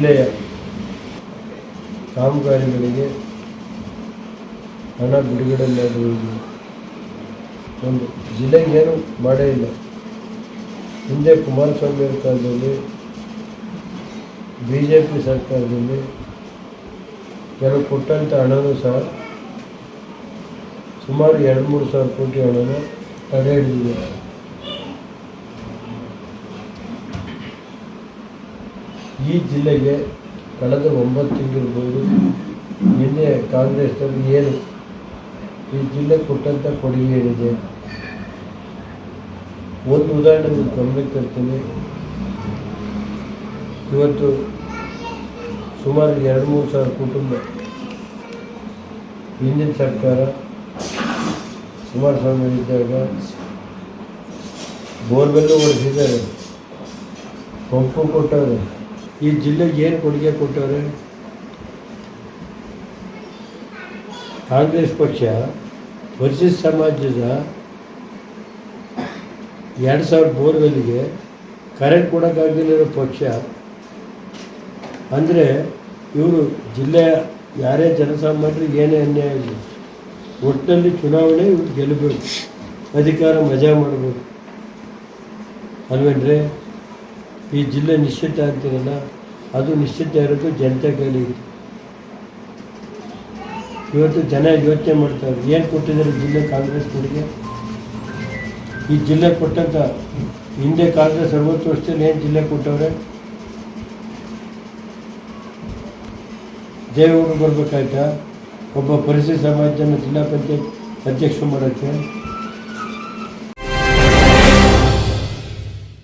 ಜಿಲ್ಲೆಯ ಕಾಮಗಾರಿಗಳಿಗೆ ಹಣ ಬಿಡುಗಡೆ ಮಾಡುವುದು ಒಂದು ಜಿಲ್ಲೆಗೇನು ಮಾಡೇ ಇಲ್ಲ. ಹಿಂದೆ ಕುಮಾರಸ್ವಾಮಿ ಅವ್ರ ಕಾಲದಲ್ಲಿ ಬಿ ಜೆ ಪಿ ಸರ್ಕಾರದಲ್ಲಿ ಕೆಲವು ಕೊಟ್ಟಂಥ ಹಣನೂ ಸಹ ಸುಮಾರು ಎರಡು ಮೂರು ಸಾವಿರ ಕೋಟಿ ಹಣನ ತಡೆ ಹಿಡಿದಿದ್ದಾರೆ ಈ ಜಿಲ್ಲೆಗೆ ಕಳೆದ ಒಂಬತ್ತು ತಿಂಗಳಿರ್ಬೋದು ನಿನ್ನೆ ಕಾಂಗ್ರೆಸ್ನಲ್ಲಿ ಏನು ಈ ಜಿಲ್ಲೆ ಕೊಟ್ಟಂಥ ಕೊಡುಗೆ ಏನಿದೆ? ಒಂದು ಉದಾಹರಣೆ ಗಮನಕ್ಕೆ ತರ್ತೀನಿ. ಇವತ್ತು ಸುಮಾರು ಎರಡು ಮೂರು ಸಾವಿರ ಕುಟುಂಬ ಹಿಂದಿನ ಸರ್ಕಾರ ಕುಮಾರಸ್ವಾಮಿ ಇದ್ದಾಗ ಬೋರ್ವೆಲ್ಲೂ ಹೊಡೆಸಿದ್ದಾರೆ ಪಂಪು ಕೊಟ್ಟವ್ರೆ. ಈ ಜಿಲ್ಲೆಗೆ ಏನು ಕೊಡುಗೆ ಕೊಟ್ಟವ್ರೆ? ಕಾಂಗ್ರೆಸ್ ಪಕ್ಷ ಪರಿಶಿಷ್ಟ ಸಮಾಜದ ಎರಡು ಸಾವಿರ ಬೋರ್ವೆಲ್ಗೆ ಕರೆಂಟ್ ಕೊಡೋಕ್ಕಾಗದಿರೋ ಪಕ್ಷ. ಅಂದರೆ ಇವರು ಜಿಲ್ಲೆಯ ಯಾರೇ ಜನಸಾಮಾನ್ಯರಿಗೆ ಏನೇ ಅನ್ಯಾಯ ಇಲ್ಲ ಒಟ್ಟಿನಲ್ಲಿ ಚುನಾವಣೆ ಇವ್ರು ಗೆಲ್ಲಬೇಕು ಅಧಿಕಾರ ಮಜಾ ಮಾಡಬೇಕು. ಅಲ್ವೇನ್ರಿ? ಈ ಜಿಲ್ಲೆ ನಿಶ್ಚಿತ ಅಂತೀರಲ್ಲ ಅದು ನಿಶ್ಚಿತ ಇರೋದು ಜನತೆ ಕೈಲಿ. ಇವತ್ತು ಜನ ಯೋಚನೆ ಮಾಡ್ತಾರೆ, ಏನು ಕೊಟ್ಟಿದ್ದಾರೆ ಜಿಲ್ಲೆ ಕಾಂಗ್ರೆಸ್ ಕೊಡುಗೆ ಈ ಜಿಲ್ಲೆ ಕೊಟ್ಟಂಥ ಹಿಂದೆ ಕಾಂಗ್ರೆಸ್ ಅರವತ್ತು ವರ್ಷದಲ್ಲಿ ಏನು ಜಿಲ್ಲೆ ಕೊಟ್ಟವ್ರೆ? ದೇವರು ಬರ್ಬೇಕಾಯ್ತಾ? ಒಬ್ಬ ಪರಿಸರ ಸಮಾಜನ ಜಿಲ್ಲಾ ಪಂಚಾಯತ್ ಅಧ್ಯಕ್ಷ ಮಾಡೋಕ್ಕೆ?